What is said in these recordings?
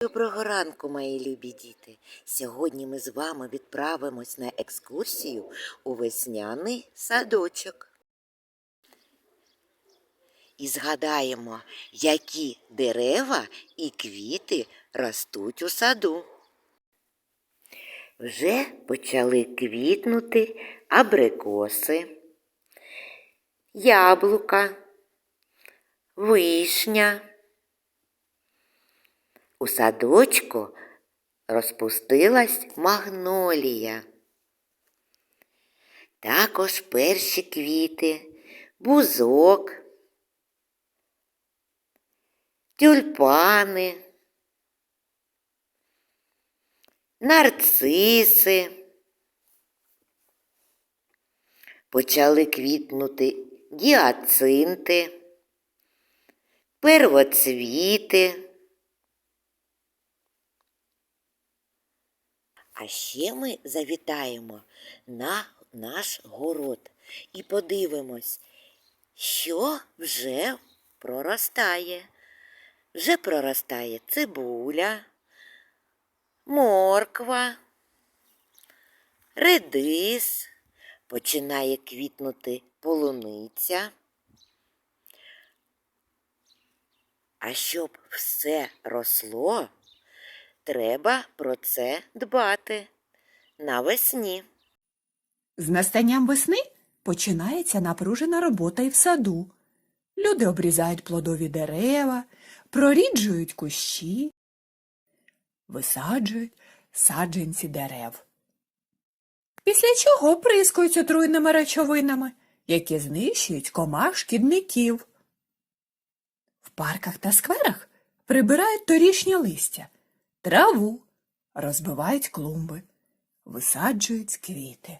Доброго ранку, мої любі діти! Сьогодні ми з вами відправимось на екскурсію у весняний садочок. І згадаємо, які дерева і квіти ростуть у саду. Вже почали квітнути абрикоси, яблука, вишня. У садочку розпустилась магнолія. Також перші квіти, бузок, тюльпани, нарциси. Почали квітнути гіацинти, первоцвіти. А ще ми завітаємо на наш город і подивимось, що вже проростає. Вже проростає цибуля, морква, редис, починає квітнути полуниця. А щоб все росло, Треба про це дбати навесні. З настанням весни починається напружена робота і в саду. Люди обрізають плодові дерева, проріджують кущі, висаджують саджанці дерев. Після чого прискують отруйними речовинами, які знищують комах шкідників. В парках та скверах прибирають торішнє листя, траву, розбивають клумби, висаджують квіти.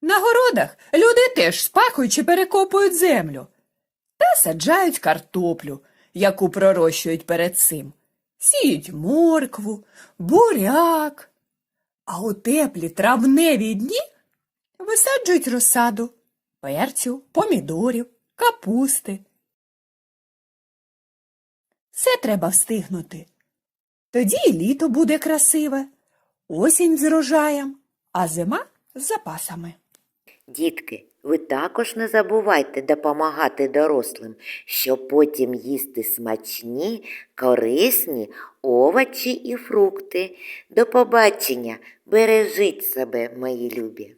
На городах люди теж спахують чи перекопують землю та саджають картоплю, яку пророщують перед цим. Сіють моркву, буряк. А у теплі травневі дні висаджують розсаду перцю, помідорів, капусти. Все треба встигнути. Тоді і літо буде красиве, осінь з рожаєм, а зима з запасами. Дітки, ви також не забувайте допомагати дорослим, щоб потім їсти смачні, корисні овочі і фрукти. До побачення, бережіть себе, мої любі!